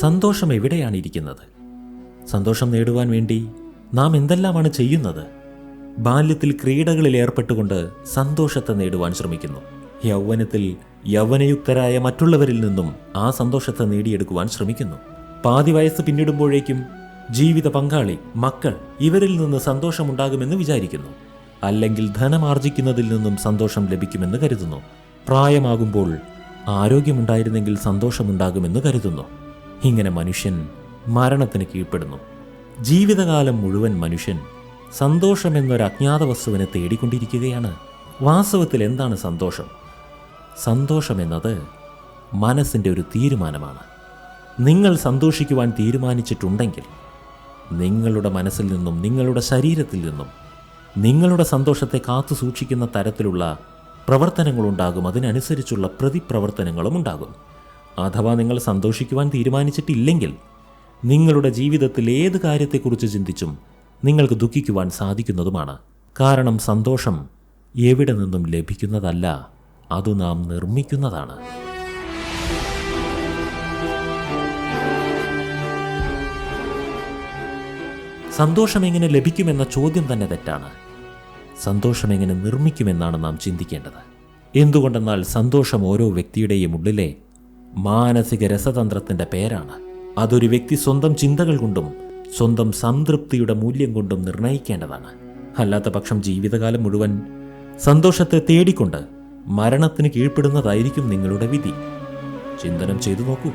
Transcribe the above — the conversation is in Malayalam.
സന്തോഷം എവിടെയാണ് ഇരിക്കുന്നത്? സന്തോഷം നേടുവാൻ വേണ്ടി നാം എന്തെല്ലാമാണ് ചെയ്യുന്നത്? ബാല്യത്തിൽ ക്രീഡകളിൽ ഏർപ്പെട്ടുകൊണ്ട് സന്തോഷത്തെ നേടുവാൻ ശ്രമിക്കുന്നു. യൗവനത്തിൽ യൗവനയുക്തരായ മറ്റുള്ളവരിൽ നിന്നും ആ സന്തോഷത്തെ നേടിയെടുക്കുവാൻ ശ്രമിക്കുന്നു. പാതി വയസ്സ് പിന്നിടുമ്പോഴേക്കും ജീവിത പങ്കാളി മക്കൾ ഇവരിൽ നിന്ന് സന്തോഷമുണ്ടാകുമെന്ന് വിചാരിക്കുന്നു. അല്ലെങ്കിൽ ധനമാർജിക്കുന്നതിൽ നിന്നും സന്തോഷം ലഭിക്കുമെന്ന് കരുതുന്നു. പ്രായമാകുമ്പോൾ ആരോഗ്യമുണ്ടായിരുന്നെങ്കിൽ സന്തോഷമുണ്ടാകുമെന്ന് കരുതുന്നു. ഇങ്ങനെ മനുഷ്യൻ മരണത്തിന് കീഴ്പ്പെടുന്നു. ജീവിതകാലം മുഴുവൻ മനുഷ്യൻ സന്തോഷം എന്നൊരു അജ്ഞാത വസ്തുവിനെ തേടിക്കൊണ്ടിരിക്കുകയാണ്. വാസ്തവത്തിൽ എന്താണ് സന്തോഷം? സന്തോഷം എന്നത് മനസ്സിന്റെ ഒരു തീരുമാനമാണ്. നിങ്ങൾ സന്തോഷിക്കുവാൻ തീരുമാനിച്ചിട്ടുണ്ടെങ്കിൽ നിങ്ങളുടെ മനസ്സിൽ നിന്നും നിങ്ങളുടെ ശരീരത്തിൽ നിന്നും നിങ്ങളുടെ സന്തോഷത്തെ കാത്തു സൂക്ഷിക്കുന്ന തരത്തിലുള്ള പ്രവർത്തനങ്ങളുണ്ടാകും. അതിനനുസരിച്ചുള്ള പ്രതിപ്രവർത്തനങ്ങളും ഉണ്ടാകും. അഥവാ നിങ്ങൾ സന്തോഷിക്കുവാൻ തീരുമാനിച്ചിട്ടില്ലെങ്കിൽ നിങ്ങളുടെ ജീവിതത്തിൽ ഏത് കാര്യത്തെക്കുറിച്ച് ചിന്തിച്ചും നിങ്ങൾക്ക് ദുഃഖിക്കുവാൻ സാധിക്കുന്നതുമാണ്. കാരണം സന്തോഷം എവിടെ നിന്നും ലഭിക്കുന്നതല്ല അത് നാം നിർമ്മിക്കുന്നതാണ്. സന്തോഷം എങ്ങനെ ലഭിക്കുമെന്ന ചോദ്യം തന്നെ തെറ്റാണ്. സന്തോഷം എങ്ങനെ നിർമ്മിക്കുമെന്നാണ് നാം ചിന്തിക്കേണ്ടത്. എന്തുകൊണ്ടെന്നാൽ സന്തോഷം ഓരോ വ്യക്തിയുടെയും ഉള്ളിലെ മാനസിക രസതന്ത്രത്തിന്റെ പേരാണ്. അതൊരു വ്യക്തി സ്വന്തം ചിന്തകൾ കൊണ്ടും സ്വന്തം സംതൃപ്തിയുടെ മൂല്യം കൊണ്ടും നിർണയിക്കേണ്ടതാണ്. അല്ലാത്ത പക്ഷം ജീവിതകാലം മുഴുവൻ സന്തോഷത്തെ തേടിക്കൊണ്ട് മരണത്തിന് കീഴ്പ്പെടുന്നതായിരിക്കും നിങ്ങളുടെ വിധി. ചിന്തനം ചെയ്തു നോക്കൂ.